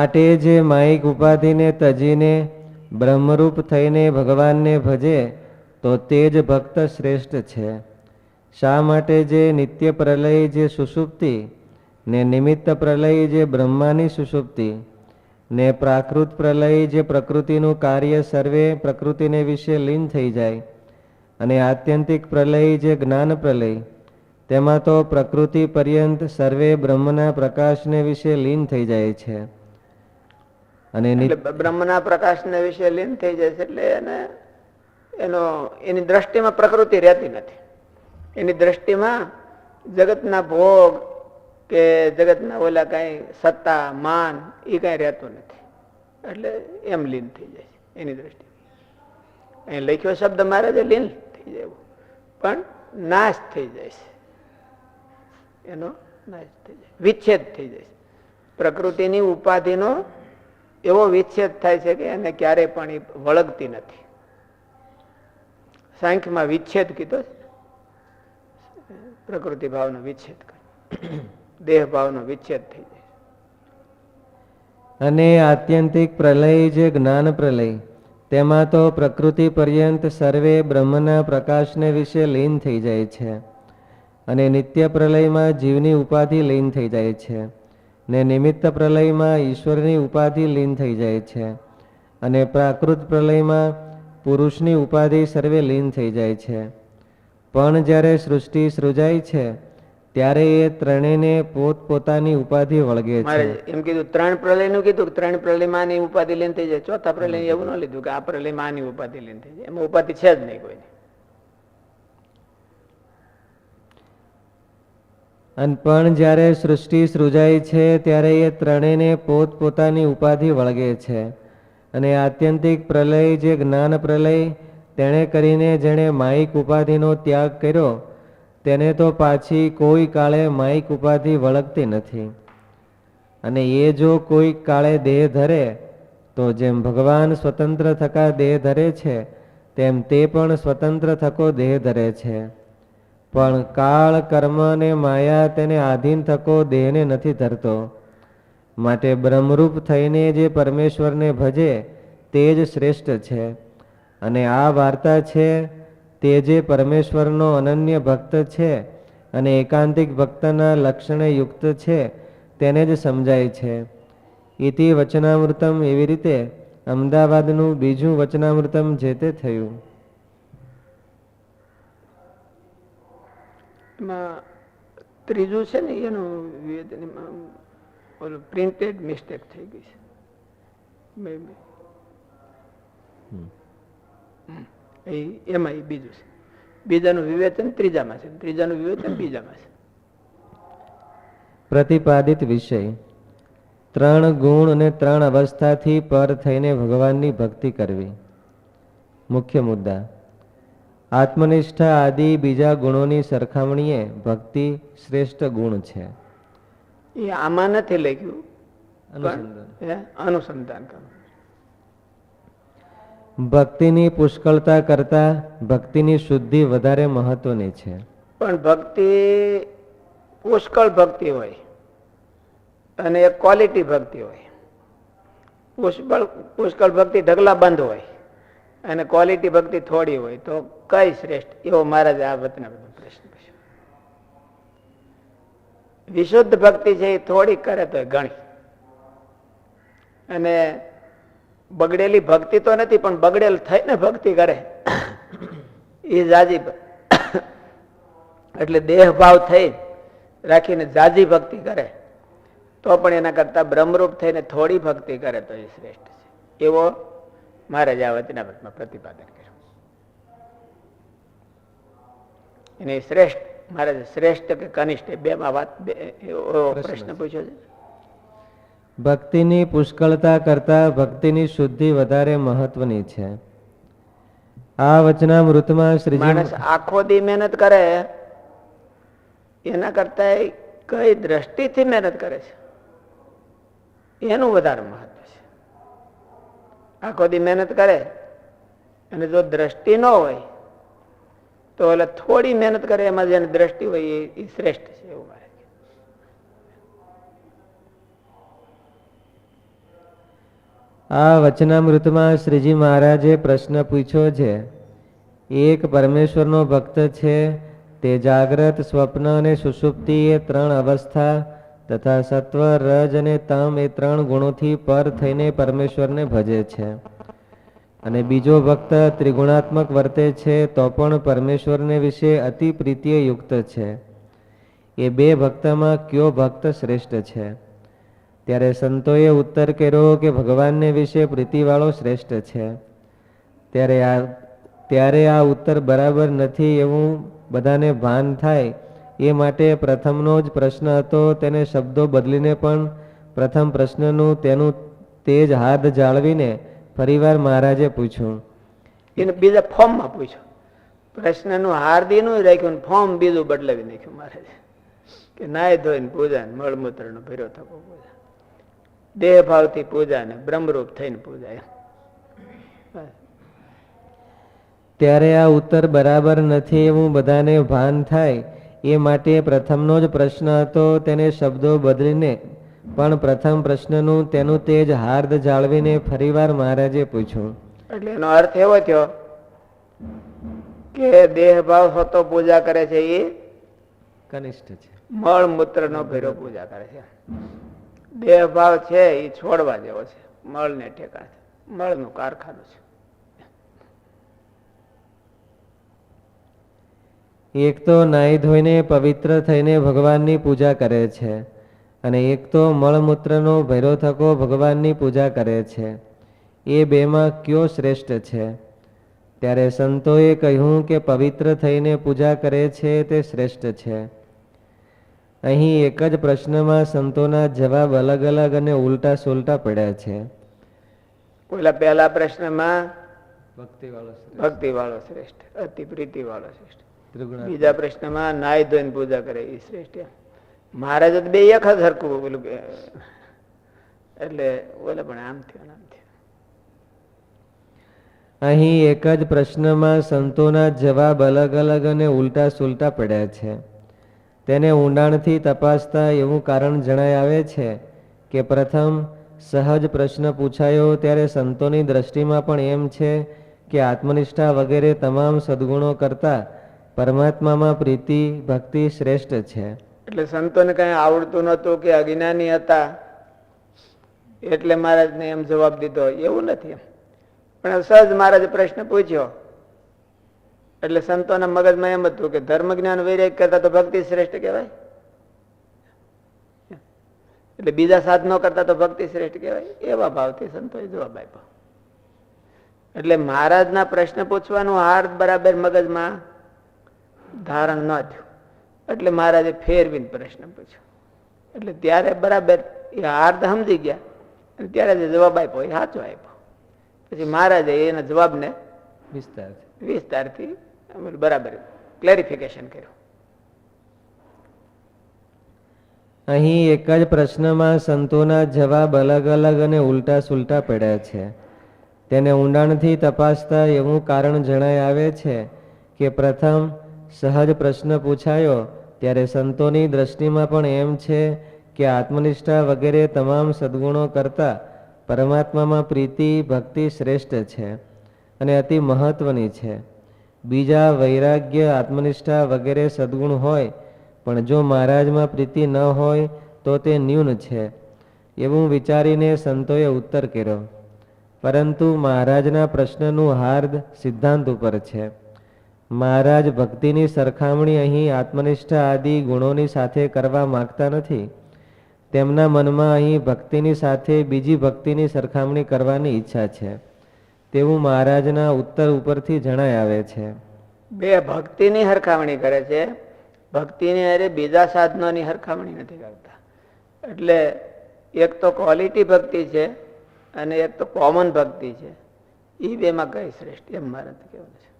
માટે જે માયિક ઉપાધિને તજીને, બ્રહ્મરૂપ થઈને ભગવાનને ભજે, તો તે જ ભક્ત શ્રેષ્ઠ છે. શા માટે જે નિત્ય પ્રલય જે સુષુપ્તિ, ને નિમિત્ત પ્રલય જે બ્રહ્માની સુષુપ્તિ, ને પ્રાકૃત પ્રલય જે પ્રકૃતિનું કાર્ય સર્વે પ્રકૃતિને વિશે લીન થઈ જાય, અને આત્યંતિક પ્રલય જે જ્ઞાન પ્રલય, તેમાં તો પ્રકૃતિ પર્યંત સર્વે બ્રહ્મના પ્રકાશને વિશે લીન થઈ જાય છે. અને બ્રહ્મના પ્રકાશને વિશે લીન થઈ જાય છે એટલે એને એનો, એની દ્રષ્ટિમાં પ્રકૃતિ રહેતી નથી. એની દ્રષ્ટિમાં જગતના ભોગ કે જગતના ઓલા કઈ સત્તા, માન, એ કઈ રહેતું નથી. એટલે એમ લીન થઈ જાય એની દ્રષ્ટિ અહીં લખ્યો શબ્દ મારે છે લીન થઈ જાય પણ નાશ થઈ જાય છે. એનો નાશ થઈ જાય વિચ્છેદ થઈ જાય છે. પ્રકૃતિની ઉપાધિનો એવો વિચ્છેદ થાય છે કે એને ક્યારેય પણ એ વળગતી નથી. સાંખ્યમાં વિચ્છેદ કીધો પ્રકૃતિ ભાવનો વિચ્છેદ દેહ ભાવનો વિચ્છેદ થઈ જાય. અને આત્યંતિક પ્રલય જે જ્ઞાન પ્રલય, તેમાં તો પ્રકૃતિ પર્યંત સર્વે બ્રહ્મના પ્રકાશને વિશે લીન થઈ જાય છે. અને નિત્ય પ્રલયમાં જીવની ઉપાધિ લીન થઈ જાય છે. ને નિમિત્ત પ્રલયમાં ઈશ્વરની ઉપાધિ લીન થઈ જાય છે અને પ્રાકૃત પ્રલયમાં પુરુષની ઉપાધિ સર્વે લીન થઈ જાય છે. પણ જ્યારે સૃષ્ટિ સૃજાય છે, ત્યારે એ ત્રણેયને પોતપોતાની ઉપાધિ વળગે છે. એમ કીધું, ત્રણ પ્રલયનું કીધું, ત્રણ પ્રલયમાં આની ઉપાધિ લીન થઈ જાય. ચોથા પ્રલય એવું ન લીધું કે આ પ્રલય આની ઉપાધિ લીન થઈ જાય. એમાં ઉપાધિ છે જ નહીં કોઈની. અને પણ જ્યારે સૃષ્ટિ સૃજાય છે, ત્યારે એ ત્રણેયને પોતપોતાની ઉપાધિ વળગે છે. અને આત્યંતિક પ્રલય જે જ્ઞાન પ્રલય, તેણે કરીને જેણે માઇક ઉપાધિનો ત્યાગ કર્યો, તેને તો પાછી કોઈ કાળે માઇક ઉપાધિ વળગતી નથી. અને એ જો કોઈ કાળે દેહ ધરે, તો જેમ ભગવાન સ્વતંત્ર થકા દેહ ધરે છે, તેમ તે પણ સ્વતંત્ર થકો દેહ ધરે છે. પણ કાળ કર્મ ને માયા તેને આધીન થકો, દેહને નથી ધરતો. માટે બ્રહ્મરૂપ થઈને જે પરમેશ્વરને ભજે, તે જ શ્રેષ્ઠ છે. અને આ વાર્તા છે, તે જે પરમેશ્વરનો અનન્ય ભક્ત છે અને એકાંતિક ભક્તના લક્ષણે યુક્ત છે, તેને જ સમજાય છે. ઇતિ વચનામૃતમ એવી રીતે અમદાવાદનું બીજું વચનામૃતમ જે તે થયું. એમાં ત્રીજું છે ને એનું વિવેચન ઓલું પ્રિન્ટેડ મિસ્ટેક થઈ ગઈ છે. હમ. એ એમાં એ બીજું છે. બીજાનું વિવેચન ત્રીજામાં છે. ત્રીજાનું વિવેચન બીજામાં છે. પ્રતિપાદિત વિષય. ત્રણ ગુણ અને ત્રણ અવસ્થાથી પર થઈને ભગવાનની ભક્તિ કરવી. મુખ્ય મુદ્દા. આત્મનિષ્ઠા આદિ બીજા ગુણોની સરખામણીએ ભક્તિ શ્રેષ્ઠ ગુણ છે. એ આમાં નથી લખ્યું અનુસંધાન. અનુસંધાન કરવું ભક્તિની પુષ્કળતા કરતા ભક્તિની શુદ્ધિ વધારે મહત્વની છે. પણ ભક્તિ પુષ્કળ ભક્તિ હોય અને એક ક્વોલિટી ભક્તિ હોય. પુષ્કળ પુષ્કળ ભક્તિ ઢગલા બંધ હોય. અને ક્વોલિટી ભક્તિ થોડી હોય તો કઈ શ્રેષ્ઠ? એવો મહારાજ આ વતના બધો પ્રશ્ન પૂછ્યો. વિશુદ્ધ ભક્તિ છે એ થોડી કરે તો ઘણી. અને બગડેલી ભક્તિ તો નથી, પણ બગડેલ થઈને ભક્તિ કરે. એ જાજી એટલે દેહ ભાવ થઈ રાખીને જાજી ભક્તિ કરે. તો પણ એના કરતા બ્રહ્મરૂપ થઈને થોડી ભક્તિ કરે તો એ શ્રેષ્ઠ છે. એવો મહારાજ આ વચનામૃતમાં પ્રતિપાદન કર્યું. એને શ્રેષ્ઠ મહારાજ શ્રેષ્ઠ કે કનિષ્ઠ બે માં વાત પ્રશ્ન પૂછ્યો છે. ભક્તિની પુષ્કળતા કરતા ભક્તિની શુદ્ધિ વધારે મહત્વની છે. આ વચનામૃતમાં શ્રી માણસ આખો દી મહેનત કરે એના કરતા કઈ દ્રષ્ટિથી મહેનત કરે છે? એનું વધારે મહત્વ. આખો દી મહેનત કરે. અને જો દ્રષ્ટિ ન હોય, તો એટલે થોડી મહેનત કરે, એમાં જેની દ્રષ્ટિ હોય એ- શ્રેષ્ઠ છે એવું મારે આ વચનામૃતમાં શ્રીજી મહારાજે પ્રશ્ન પૂછ્યો છે, એક પરમેશ્વરનો ભક્ત છે, તે જાગ્રત સ્વપ્ન અને સુષુપ્તિ એ ત્રણ અવસ્થા તથા સત્વ રજ અને તમ એ ત્રણ ગુણોથી પર થઈને પરમેશ્વરને ભજે છે. અને બીજો ભક્ત ત્રિગુણાત્મક વર્તે છે, તો પણ પરમેશ્વરને વિશે અતિ પ્રીતિય યુક્ત છે. એ બે ભક્તમાં કયો ભક્ત શ્રેષ્ઠ છે? ત્યારે સંતોએ ઉત્તર કર્યો કે ભગવાનને વિશે પ્રીતિવાળો શ્રેષ્ઠ છે. ત્યારે આ ત્યારે આ ઉત્તર બરાબર નથી એવું બધાને ભાન થાય એ માટે પ્રથમનો જ પ્રશ્ન હતો તેને શબ્દો બદલીને પણ પ્રથમ પ્રશ્નનું તેનું તેજ હાથ જાળવીને ફરીવાર મહારાજે પૂછ્યું. એને બીજા ફોર્મમાં પૂછ્યું. પ્રશ્નનું હાર્દીનું રાખ્યું ફોર્મ બીજું બદલાવી નાખ્યું મહારાજે. કે નાય ધોઈને પૂજા ને મળમૂત્રનો ભેરો થકો પૂજા દેહ ભાવથી પૂજા ને બ્રહ્મરૂપ થઈને પૂજા. ત્યારે આ ઉત્તર બરાબર નથી એવું બધાને ભાન થાય. એ માટે પ્રથમનો જ પ્રશ્ન હતો તેને શબ્દો બદલીને. પણ પ્રથમ પ્રશ્નનું તેનું તેજ હાર્દ જાળવીને ફરીવાર મહારાજે પૂછ્યું. એટલે એનો અર્થ એવો થયો કે દેહ ભાવ હોતો પૂજા કરે છે એ કનિષ્ઠ છે. મળ મૂત્ર નો ભેરો પૂજા કરે છે. દેહ ભાવ છે એ છોડવા જેવો છે. મળ ને ઠેકા છે. મળનું કારખાનું છે. એક તો નાહી ધોઈને પવિત્ર થઈને ભગવાનની પૂજા કરે છે અને એક તો મળમૂત્રનો ભૈરો થકો ભગવાનની પૂજા કરે છે. એ બેમાં કયો શ્રેષ્ઠ છે? ત્યારે સંતોએ કહ્યું કે પવિત્ર થઈને પૂજા કરે છે તે શ્રેષ્ઠ છે. અહીં એક જ પ્રશ્નમાં સંતોના જવાબ અલગ અલગ અને ઉલટા સુલટા પડ્યા છે. ઓલા પહેલા પ્રશ્નમાં ભક્તિવાળો ભક્તિ વાળો શ્રેષ્ઠ અતિ પ્રીતિ વાળો શ્રેષ્ઠ. બીજા પ્રશ્નમાં નાય ધોઈને પૂજા કરે એ શ્રેષ્ઠ મહારાજ બે એક જ હરખું પેલું એટલે ઓલે પણ આમ થયું આમ થયું. અહીં એક જ પ્રશ્નમાં સંતોના જવાબ અલગ અલગ અને ઉલટા સુલટા પડ્યા છે. તેને ઊંડાણથી તપાસતા એવું કારણ જણાય આવે છે કે પ્રથમ સહજ પ્રશ્ન પૂછાયો ત્યારે સંતોની દ્રષ્ટિમાં પણ એમ છે કે આત્મનિષ્ઠા વગેરે તમામ સદગુણો કરતા પરમાત્મામાં પ્રીતિ, ભક્તિ શ્રેષ્ઠ છે. એટલે સંતોને કઈ આવડતું નહોતું કે અજ્ઞાની હતા. એટલે મહારાજને એમ જવાબ દીધો, એવું નથી પણ સહજ મહારાજે પ્રશ્ન પૂછ્યો. એટલે સંતોના મગજમાં એમ હતું કે ધર્મ જ્ઞાન વૈરાગ કરતા તો ભક્તિ શ્રેષ્ઠ કહેવાય. એટલે બીજા સાધનો કરતા તો ભક્તિ શ્રેષ્ઠ કહેવાય. એવા ભાવથી સંતોએ જવાબ આપ્યો. એટલે મહારાજના પ્રશ્ન પૂછવાનું હાર્દ બરાબર મગજમાં ધારણ ન થયું. એટલે મહારાજે ફેરવીને પ્રશ્ન પૂછ્યો. એટલે ત્યારે બરાબર એ હાર્દ સમજી ગયા. અને ત્યારે જે જવાબ આપ્યો એ સાચો આપ્યો. પછી મહારાજે એના જવાબને વિસ્તારથી. વિસ્તારથી બરાબર ક્લેરિફિકેશન કર્યું. અહીં એક જ પ્રશ્નમાં સંતોના જવાબ અલગ અલગ અને ઉલટા સુલટા પડ્યા છે. તેને ઊંડાણથી તપાસતા એવું કારણ જણાય આવે છે કે પ્રથમ સહજ પ્રશ્ન પૂછાયો, ત્યારે સંતોની દ્રષ્ટિમાં પણ એમ છે કે આત્મનિષ્ઠા વગેરે તમામ સદગુણો કરતા પરમાત્મામાં પ્રીતિ, ભક્તિ શ્રેષ્ઠ છે અને અતિ મહત્વની છે. બીજા વૈરાગ્ય, આત્મનિષ્ઠા વગેરે સદગુણ હોય, પણ જો મહારાજમાં પ્રીતિ ન હોય, તો તે ન્યૂન છે. એવું વિચારીને સંતોએ ઉત્તર કર્યો. પરંતુ મહારાજના પ્રશ્નનું હાર્દ સિદ્ધાંત ઉપર છે. મહારાજ ભક્તિની સરખામણી અહીં આત્મનિષ્ઠા આદિ ગુણોની સાથે કરવા માંગતા નથી. તેમના મનમાં અહીં ભક્તિની સાથે બીજી ભક્તિની સરખામણી કરવાની ઈચ્છા છે. તેવું મહારાજના ઉત્તર ઉપરથી જણાય આવે છે. બે ભક્તિની સરખામણી કરે છે. ભક્તિની અરે બીજા સાધનોની સરખામણી નથી કરતા. એટલે એક તો ક્વોલિટી ભક્તિ છે અને એક તો કોમન ભક્તિ છે. એ બેમાં કઈ શ્રેષ્ઠ એમ મારે કહેવું છે.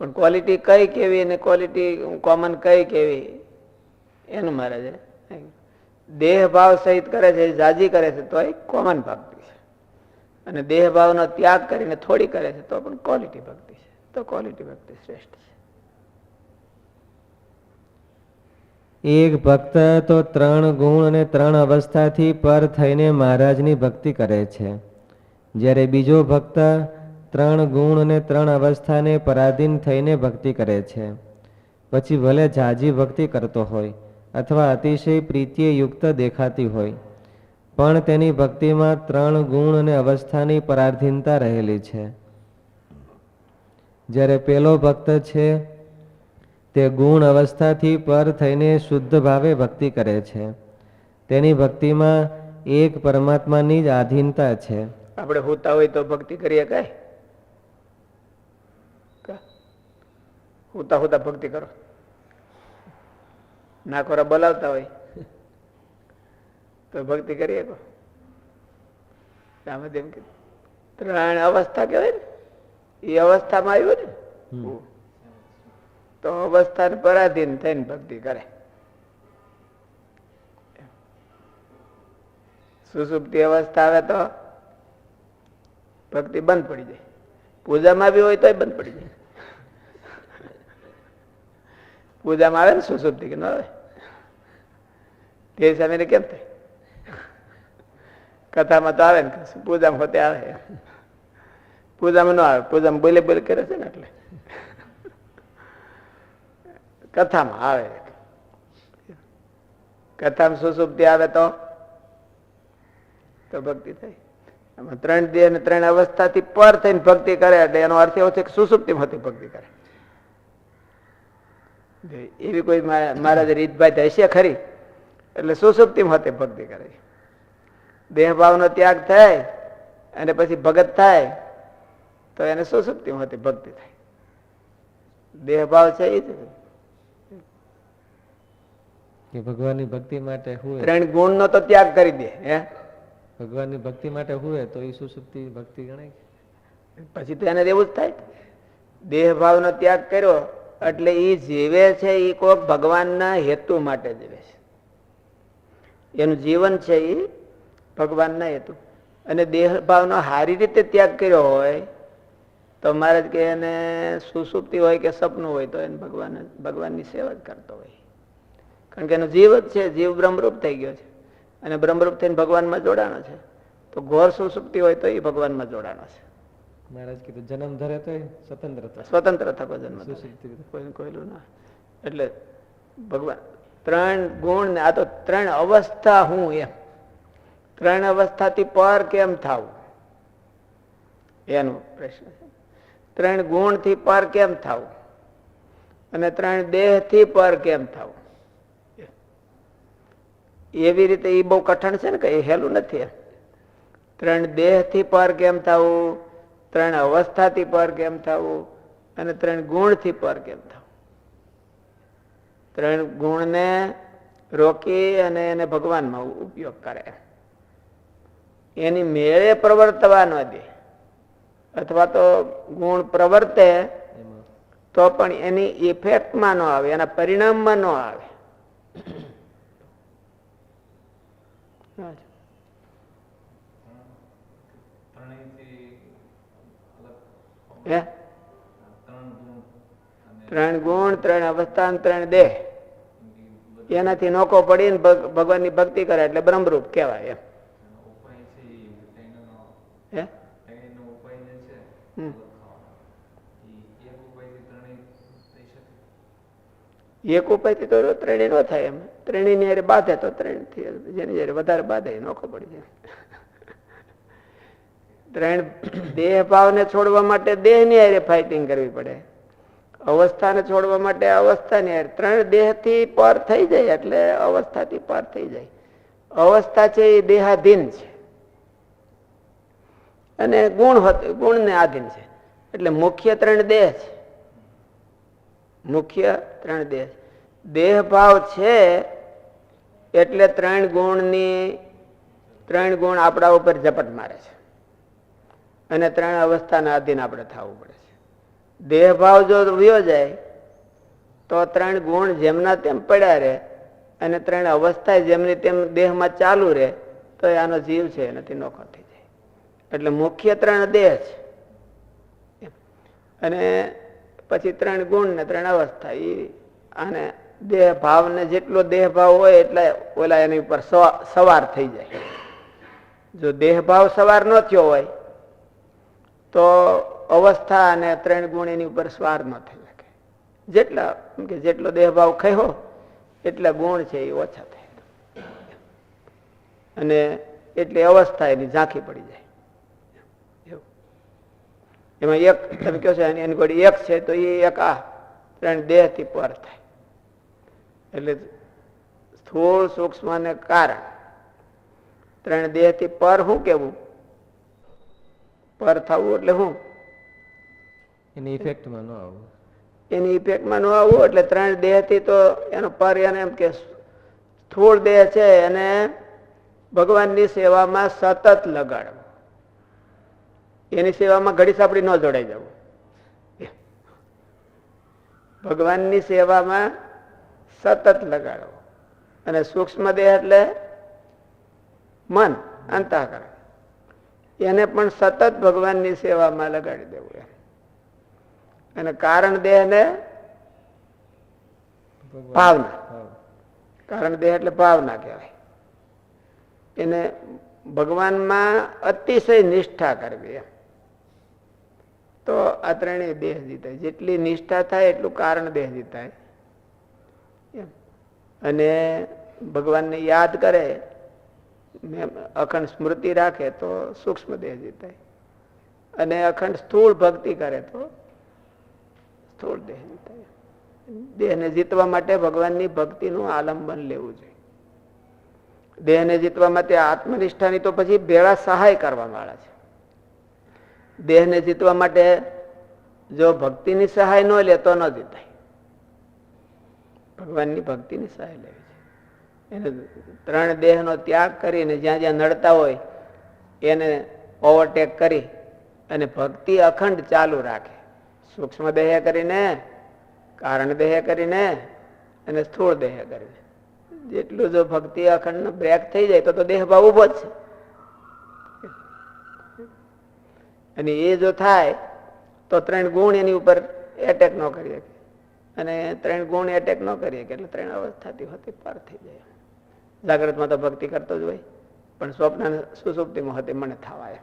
પણ ક્વોલિટી કઈ કેવી અને ક્વોલિટી કોમન કઈ કેવી? એનું મારે છે દેહ ભાવ સહિત કરે છે જાજી કરે છે, તો એ કોમન ભક્તિ છે. અને દેહ ભાવનો ત્યાગ કરીને થોડી કરે છે, તો પણ ક્વોલિટી ભક્તિ છે. તો ક્વોલિટી ભક્તિ શ્રેષ્ઠ છે. એક ભક્ત તો ત્રણ ગુણ અને ત્રણ અવસ્થાથી પર થઈને મહારાજની ભક્તિ કરે છે. જ્યારે બીજો ભક્ત ત્રણ ગુણ અને ત્રણ અવસ્થાને પરાધીન થઈને ભક્તિ કરે છે. પછી ભલે જાજી ભક્તિ કરતો હોય અથવા અતિશય પ્રીતિએ યુક્ત દેખાતી હોય, પણ તેની ભક્તિમાં ત્રણ ગુણ અને અવસ્થાની પરાધીનતા રહેલી છે. જ્યારે પેલો ભક્ત છે, તે ગુણ અવસ્થાથી પર થઈને શુદ્ધ ભાવે ભક્તિ કરે છે. તેની ભક્તિમાં એક પરમાત્માની જ આધીનતા છે. આપણે હોતા હોય તો ભક્તિ કરીએ કાંઈ? હોતા હોતા ભક્તિ કરો. નાકોરા બોલાવતા હોય. તો ભક્તિ કરીએ કો રામદેવ કે ત્રણ અવસ્થા કહેવાય ને એ અવસ્થામાં આવ્યું ને તો અવસ્થાને પરાધીન થઈને ભક્તિ કરે. સુસુપ્તિ અવસ્થા આવે તો ભક્તિ બંધ પડી જાય. પૂજામાં બી હોય તોય બંધ પડી જાય. પૂજામાં આવે ને સુસુપ્તિ કે ન આવે તે સામે કેમ થાય કથામાં તો આવે ને પૂજામાં હોતે આવે પૂજામાં ન આવે પૂજામાં બોલે બોલે કરે છે ને એટલે કથામાં આવે કથામાં સુસુપ્તિ આવે તો તો ભક્તિ થાય આમાં ત્રણ દેહ અને ત્રણ અવસ્થાથી પર થઈને ભક્તિ કરે એટલે એનો અર્થ એવો છે કે સુસુપ્તિમાંથી ભક્તિ કરે એવી કોઈ મહારાજ રીતભાઈ હશે ખરી? એટલે સુસુપ્તિમાંથી ભક્તિ કરે. દેહ ભાવનો ત્યાગ થાય અને પછી ભગત થાય તો એને સુસુપ્તિમાંથી ભક્તિ થાય. દેહ ભાવ છે એ જ. કે ભગવાનની ભક્તિ માટે હોય ત્રણ ગુણનો તો ત્યાગ કરી દે હે? ભગવાનની ભક્તિ માટે હોય તો એ સુસુપ્તિ ભક્તિ ગણાય. પછી તો એને એવું જ થાય. દેહ ભાવનો ત્યાગ કર્યો એટલે એ જીવે છે એ કોક ભગવાનના હેતુ માટે જીવે છે. એનું જીવન છે એ ભગવાનના હેતુ. અને દેહભાવનો સારી રીતે ત્યાગ કર્યો હોય, તો મહારાજ કે એને સુસુપ્તિ હોય કે સપનું હોય, તો એને ભગવાન, ભગવાનની સેવા જ કરતો હોય. કારણ કે એનું જીવ જ છે, જીવ બ્રહ્મરૂપ થઈ ગયો છે. અને બ્રહ્મરૂપ થઈને ભગવાનમાં જોડાણો છે. તો ઘોર સુસુપ્તિ હોય તો એ ભગવાનમાં જોડાણો છે. મહારાજ કીધું જન્મ ધરે તો સ્વતંત્ર સ્વતંત્રતા. સ્વતંત્ર થકો જન્મ કોઈને કોઈલું ના. એટલે ભગવાન ત્રણ ગુણ ને આ તો ત્રણ અવસ્થા હું એમ. ત્રણ અવસ્થાથી પર કેમ થાવું? એનો પ્રશ્ન છે. ત્રણ ગુણથી પર કેમ થાવું? અને ત્રણ દેહથી પર કેમ થવું? એવી રીતે એ બહુ કઠણ છે ને કે એ હેલું નથી. ત્રણ દેહથી પર કેમ થવું? ત્રણ અવસ્થાથી પર કેમ થવું અને ત્રણ ગુણથી પર કેમ થવું? ત્રણ ગુણને રોકી અને એને ભગવાનમાં ઉપયોગ કરે. એની મેળે પ્રવર્તવા ન દે. અથવા તો ગુણ પ્રવર્તે, તો પણ એની ઇફેક્ટમાં ન આવે, એના પરિણામમાં ન આવે. હે? ત્રણ ગુણ, ત્રણ અવસ્થા અને ત્રણ દેહ. એનાથી નોકો પડીને ભગ- ભગવાનની ભક્તિ કરે એટલે બ્રહ્મરૂપ કહેવાય એમ. એક ઉપાયથી તો ત્રણેય ન થાય એમ. ત્રણેયની બાંધે તો ત્રણ. જેની જયારે વધારે બાંધે નોખો પડી જાય. ત્રણ દેહ ભાવને છોડવા માટે દેહની હારે ફાઇટિંગ કરવી પડે. અવસ્થાને છોડવા માટે અવસ્થાની હારે. ત્રણ દેહથી પર થઈ જાય એટલે અવસ્થાથી પર થઈ જાય. અવસ્થા છે એ દેહાધીન છે. અને ગુણ ગુણને આધીન છે. એટલે મુખ્ય ત્રણ દેહ છે. મુખ્ય ત્રણ દેહ દેહ ભાવ છે એટલે ત્રણ ગુણની, ત્રણ ગુણ આપણા ઉપર ઝપટ મારે છે. અને ત્રણ અવસ્થાના આધીન આપણે થવું પડે છે. દેહભાવ જો વયો જાય, તો ત્રણ ગુણ જેમના તેમ પડ્યા રહે અને ત્રણ અવસ્થા જેમની તેમ દેહમાં ચાલુ રહે, તો આનો જીવ છે, એનાથી નોખો થઈ જાય. એટલે મુખ્ય ત્રણ દેહ છે. અને પછી ત્રણ ગુણ ને ત્રણ અવસ્થા એ આને દેહ ભાવને જેટલો દેહ ભાવ હોય એટલે ઓલા એની ઉપર સવા- સવાર થઈ જાય. જો દેહ ભાવ સવાર ન થયો હોય તો અવસ્થા અને ત્રણ ગુણ એની ઉપર સ્વાર ન થઈ શકે. જેટલા કે જેટલો દેહભાવ કહ્યો, એટલા ગુણ છે એ ઓછા થાય. અને એટલી અવસ્થા એની ઝાંખી પડી જાય. એમાં એક, તમે કહો છો એની ઘડી એક છે, તો એ એક આ ત્રણ દેહથી પર થાય. એટલે સ્થૂળ સૂક્ષ્મ અને કારણ. ત્રણ દેહથી પર શું કેવું? પર થવું એટલે શું એની ઇફેક્ટમાં ન આવવું એની ઇફેક્ટમાં ન આવવું એટલે ત્રણ દેહથી તો એનો પર એને એમ કે સ્થૂળ દેહ છે એને ભગવાનની સેવામાં સતત લગાડવું. એની સેવામાં ઘડી સાપડી ન જોડાઈ જવું. ભગવાનની સેવામાં સતત લગાડવો. અને સૂક્ષ્મ દેહ એટલે મન અંતઃકરણ. એને પણ સતત ભગવાનની સેવામાં લગાડી દેવું એમ. અને કારણ દેહને ભગવાન. ભાવના. કારણ દેહ એટલે ભાવના કહેવાય. એને ભગવાનમાં અતિશય નિષ્ઠા કરવી એમ. તો આ ત્રણેય દેહ જીતાય. જેટલી નિષ્ઠા થાય એટલું કારણ દેહ જીતાય. એમ. અને ભગવાનને યાદ કરે અખંડ સ્મૃતિ રાખે તો સૂક્ષ્મ દેહ જીતાય. અને અખંડ સ્થૂળ ભક્તિ કરે તો સ્થૂળ દેહ જીતાય. દેહને જીતવા માટે ભગવાનની ભક્તિનું આલંબન લેવું જોઈએ. દેહને જીતવા માટે આત્મનિષ્ઠાની તો પછી ભેળા સહાય કરવા વાળા છે. દેહને જીતવા માટે જો ભક્તિની સહાય ન લે તો ન જીતાય. ભગવાનની ભક્તિની સહાય લેવી. એને ત્રણ દેહનો ત્યાગ કરીને જ્યાં જ્યાં નડતા હોય, એને ઓવરટેક કરી અને ભક્તિ અખંડ ચાલુ રાખે. સૂક્ષ્મ દેહ કરીને, કારણ દેહ કરીને અને સ્થૂળ દેહ કરીને. જેટલું જો ભક્તિ અખંડ બ્રેક થઈ જાય, તો દેહ ભાવ ઊભો છે. અને એ જો થાય, તો ત્રણ ગુણ એની ઉપર એટેક ન કરી શકે. અને ત્રણ ગુણ એટેક ન કરી શકે, એટલે ત્રણ અવસ્થાથી હોતી પાર થઈ જાય. જાગ્રતમાં તો ભક્તિ કરતો જ હોય. પણ સ્વપ્ન સુસુપ્તિમાં હોતી મને થવાય.